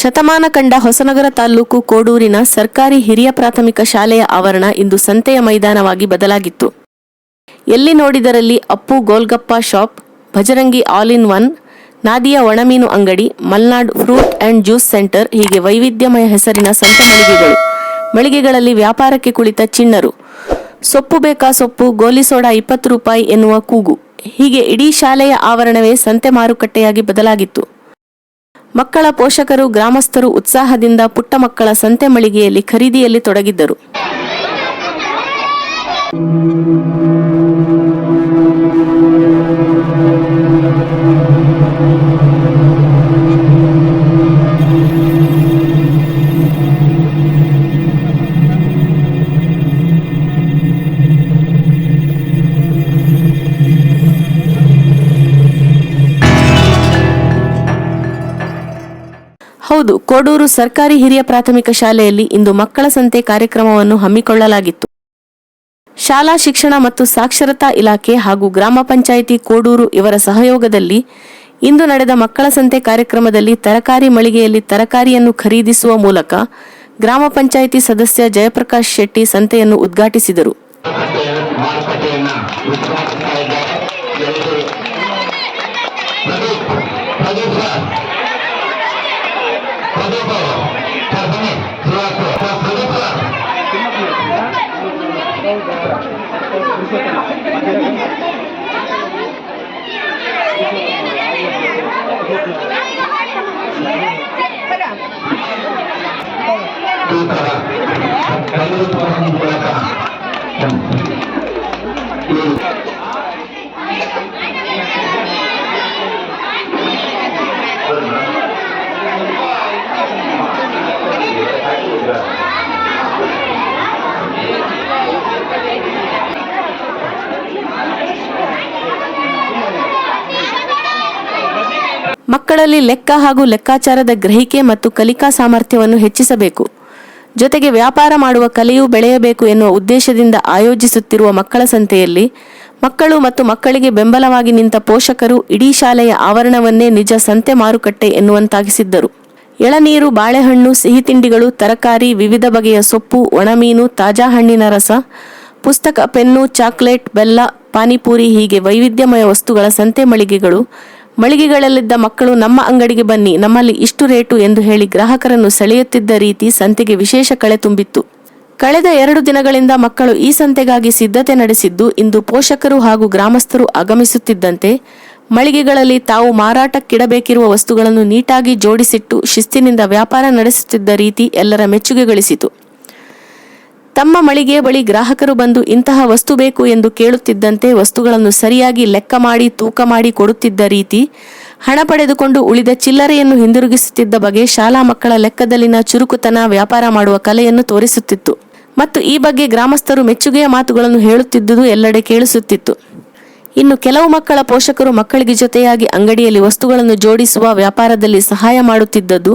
ಶತಮಾನ ಕಂಡ ಹೊಸನಗರ ತಾಲೂಕು ಕೋಡೂರಿನ ಸರ್ಕಾರಿ ಹಿರಿಯ ಪ್ರಾಥಮಿಕ ಶಾಲೆಯ ಆವರಣ ಇಂದು ಸಂತೆಯ ಮೈದಾನವಾಗಿ ಬದಲಾಗಿತ್ತು. ಎಲ್ಲಿ ನೋಡಿದರಲ್ಲಿ Appu golgappa shop, Bajrangi all in one, Nadiya ಒಣಮೀನು ಅಂಗಡಿ, Malnad fruit and juice centre ಹೀಗೆ ವೈವಿಧ್ಯಮಯ ಹೆಸರಿನ ಸಂತೆ ಮಳಿಗೆಗಳು. ಮಳಿಗೆಗಳಲ್ಲಿ ವ್ಯಾಪಾರಕ್ಕೆ ಕುಳಿತ ಚಿಣ್ಣರು. ಸೊಪ್ಪು ಬೇಕಾ ಸೊಪ್ಪು, ಗೋಲಿ ಸೋಡಾ ಇಪ್ಪತ್ತು ರೂಪಾಯಿ ಎನ್ನುವ ಕೂಗು. ಹೀಗೆ ಇಡೀ ಶಾಲೆಯ ಆವರಣವೇ ಸಂತೆ ಮಾರುಕಟ್ಟೆಯಾಗಿ ಬದಲಾಗಿತ್ತು. ಮಕ್ಕಳ ಪೋಷಕರು, ಗ್ರಾಮಸ್ಥರು ಉತ್ಸಾಹದಿಂದ ಪುಟ್ಟ ಮಕ್ಕಳ ಸಂತೆ ಮಳಿಗೆಯಲ್ಲಿ ಖರೀದಿಯಲ್ಲಿ ತೊಡಗಿದ್ದರು. ಹೌದು, ಕೋಡೂರು ಸರ್ಕಾರಿ ಹಿರಿಯ ಪ್ರಾಥಮಿಕ ಶಾಲೆಯಲ್ಲಿ ಇಂದು ಮಕ್ಕಳ ಸಂತೆ ಕಾರ್ಯಕ್ರಮವನ್ನು ಹಮ್ಮಿಕೊಳ್ಳಲಾಗಿತ್ತು. ಶಾಲಾ ಶಿಕ್ಷಣ ಮತ್ತು ಸಾಕ್ಷರತಾ ಇಲಾಖೆ ಹಾಗೂ ಗ್ರಾಮ ಪಂಚಾಯಿತಿ ಕೋಡೂರು ಇವರ ಸಹಯೋಗದಲ್ಲಿ ಇಂದು ನಡೆದ ಮಕ್ಕಳ ಸಂತೆ ಕಾರ್ಯಕ್ರಮದಲ್ಲಿ ತರಕಾರಿ ಮಳಿಗೆಯಲ್ಲಿ ತರಕಾರಿಯನ್ನು ಖರೀದಿಸುವ ಮೂಲಕ ಗ್ರಾಮ ಪಂಚಾಯಿತಿ ಸದಸ್ಯ ಜಯಪ್ರಕಾಶ್ ಶೆಟ್ಟಿ ಸಂತೆಯನ್ನು ಉದ್ಘಾಟಿಸಿದರು. ಮಾರುಕಟ್ಟೆ ಮಾರುಕಟ್ಟೆಯನ್ನ ಮಕ್ಕಳಲ್ಲಿ ಲೆಕ್ಕ ಹಾಗೂ ಲೆಕ್ಕಾಚಾರದ ಗ್ರಹಿಕೆ ಮತ್ತು ಕಲಿಕಾ ಸಾಮರ್ಥ್ಯವನ್ನು ಹೆಚ್ಚಿಸಬೇಕು. ಜೊತೆಗೆ ವ್ಯಾಪಾರ ಮಾಡುವ ಕಲೆಯೂ ಬೆಳೆಯಬೇಕು ಎನ್ನುವ ಉದ್ದೇಶದಿಂದ ಆಯೋಜಿಸುತ್ತಿರುವ ಮಕ್ಕಳ ಸಂತೆಯಲ್ಲಿ, ಮಕ್ಕಳು ಮತ್ತು ಮಕ್ಕಳಿಗೆ ಬೆಂಬಲವಾಗಿ ನಿಂತ ಪೋಷಕರು ಇಡೀ ಶಾಲೆಯ ಆವರಣವನ್ನೇ ನಿಜ ಸಂತೆ ಮಾರುಕಟ್ಟೆ ಎನ್ನುವಂತಾಗಿಸಿದ್ದರು. ಎಳನೀರು, ಬಾಳೆಹಣ್ಣು, ಸಿಹಿ ತಿಂಡಿಗಳು, ತರಕಾರಿ, ವಿವಿಧ ಬಗೆಯ ಸೊಪ್ಪು, ಒಣಮೀನು, ತಾಜಾ ಹಣ್ಣಿನ ರಸ, ಪುಸ್ತಕ, ಪೆನ್ನು, ಚಾಕ್ಲೇಟ್, ಬೆಲ್ಲ, ಪಾನಿಪೂರಿ ಹೀಗೆ ವೈವಿಧ್ಯಮಯ ವಸ್ತುಗಳ ಸಂತೆ ಮಳಿಗೆಗಳು ಮಳಿಗೆಗಳಲ್ಲಿದ್ದ ಮಕ್ಕಳು ನಮ್ಮ ಅಂಗಡಿಗೆ ಬನ್ನಿ, ನಮ್ಮಲ್ಲಿ ಇಷ್ಟು ರೇಟು ಎಂದು ಹೇಳಿ ಗ್ರಾಹಕರನ್ನು ಸೆಳೆಯುತ್ತಿದ್ದ ರೀತಿ ಸಂತೆಗೆ ವಿಶೇಷ ಕಳೆ ತುಂಬಿತ್ತು. ಕಳೆದ ಎರಡು ದಿನಗಳಿಂದ ಮಕ್ಕಳು ಈ ಸಂತೆಗಾಗಿ ಸಿದ್ಧತೆ ನಡೆಸಿದ್ದು, ಇಂದು ಪೋಷಕರು ಹಾಗೂ ಗ್ರಾಮಸ್ಥರು ಆಗಮಿಸುತ್ತಿದ್ದಂತೆ, ಮಳಿಗೆಗಳಲ್ಲಿ ತಾವು ಮಾರಾಟಕ್ಕಿಡಬೇಕಿರುವ ವಸ್ತುಗಳನ್ನು ನೀಟಾಗಿ ಜೋಡಿಸಿಟ್ಟು ಶಿಸ್ತಿನಿಂದ ವ್ಯಾಪಾರ ನಡೆಸುತ್ತಿದ್ದ ರೀತಿ ಎಲ್ಲರ ಮೆಚ್ಚುಗೆ ಗಳಿಸಿತು. ತಮ್ಮ ಮಳಿಗೆ ಬಳಿ ಗ್ರಾಹಕರು ಬಂದು ಇಂತಹ ವಸ್ತು ಬೇಕು ಎಂದು ಕೇಳುತ್ತಿದ್ದಂತೆ ವಸ್ತುಗಳನ್ನು ಸರಿಯಾಗಿ ಲೆಕ್ಕ ಮಾಡಿ ತೂಕ ಮಾಡಿ ಕೊಡುತ್ತಿದ್ದ ರೀತಿ ಹಣ ಪಡೆದುಕೊಂಡು ಉಳಿದ ಚಿಲ್ಲರೆಯನ್ನು ಹಿಂದಿರುಗಿಸುತ್ತಿದ್ದ ಬಗೆ ಶಾಲಾ ಮಕ್ಕಳ ಲೆಕ್ಕದಲ್ಲಿನ ಚುರುಕುತನ ವ್ಯಾಪಾರ ಮಾಡುವ ಕಲೆಯನ್ನು ತೋರಿಸುತ್ತಿತ್ತು. ಮತ್ತು ಈ ಬಗ್ಗೆ ಗ್ರಾಮಸ್ಥರು ಮೆಚ್ಚುಗೆಯ ಮಾತುಗಳನ್ನು ಹೇಳುತ್ತಿದ್ದುದು ಎಲ್ಲೆಡೆ ಕೇಳಿಸುತ್ತಿತ್ತು. ಇನ್ನು ಕೆಲವು ಮಕ್ಕಳ ಪೋಷಕರು ಮಕ್ಕಳಿಗೆ ಜೊತೆಯಾಗಿ ಅಂಗಡಿಯಲ್ಲಿ ವಸ್ತುಗಳನ್ನು ಜೋಡಿಸುವ ವ್ಯಾಪಾರದಲ್ಲಿ ಸಹಾಯ ಮಾಡುತ್ತಿದ್ದದ್ದು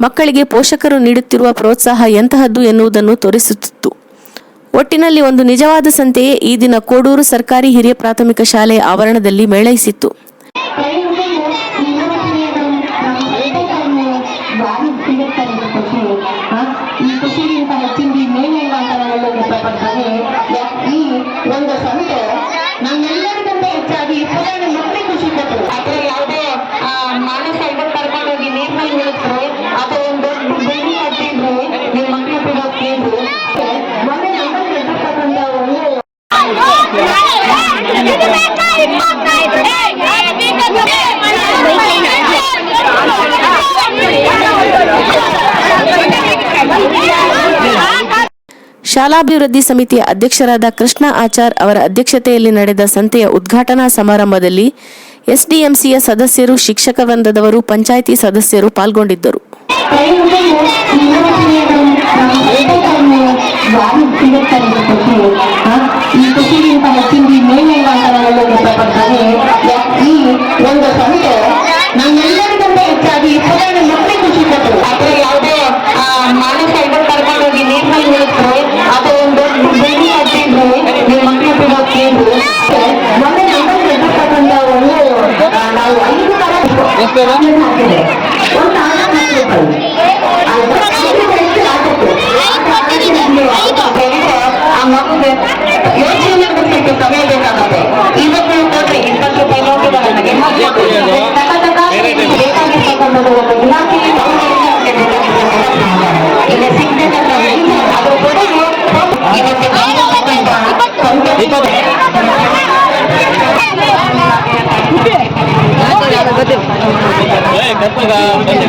ಮಕ್ಕಳಿಗೆ ಪೋಷಕರು ನೀಡುತ್ತಿರುವ ಪ್ರೋತ್ಸಾಹ ಎಂತಹದ್ದು ಎನ್ನುವುದನ್ನು ತೋರಿಸುತ್ತಿತ್ತು. ಒಟ್ಟಿನಲ್ಲಿ ಒಂದು ನಿಜವಾದ ಸಂತೆಯೇ ಈ ದಿನ ಕೋಡೂರು ಸರ್ಕಾರಿ ಹಿರಿಯ ಪ್ರಾಥಮಿಕ ಶಾಲೆಯ ಆವರಣದಲ್ಲಿ ಮೇಳೈಸಿತ್ತು. ಈ ಖುಷಿ ಶಾಲಾಭಿವೃದ್ಧಿ ಸಮಿತಿಯ ಅಧ್ಯಕ್ಷರಾದ ಕೃಷ್ಣ ಆಚಾರ್ ಅವರ ಅಧ್ಯಕ್ಷತೆಯಲ್ಲಿ ನಡೆದ ಸಂತೆಯ ಉದ್ಘಾಟನಾ ಸಮಾರಂಭದಲ್ಲಿ ಎಸ್ಡಿಎಂಸಿಯ ಸದಸ್ಯರು, ಶಿಕ್ಷಕ ವೃಂದದವರು, ಪಂಚಾಯಿತಿ ಸದಸ್ಯರು ಪಾಲ್ಗೊಂಡಿದ್ದರು. ಈ గొప్పగా మొదటి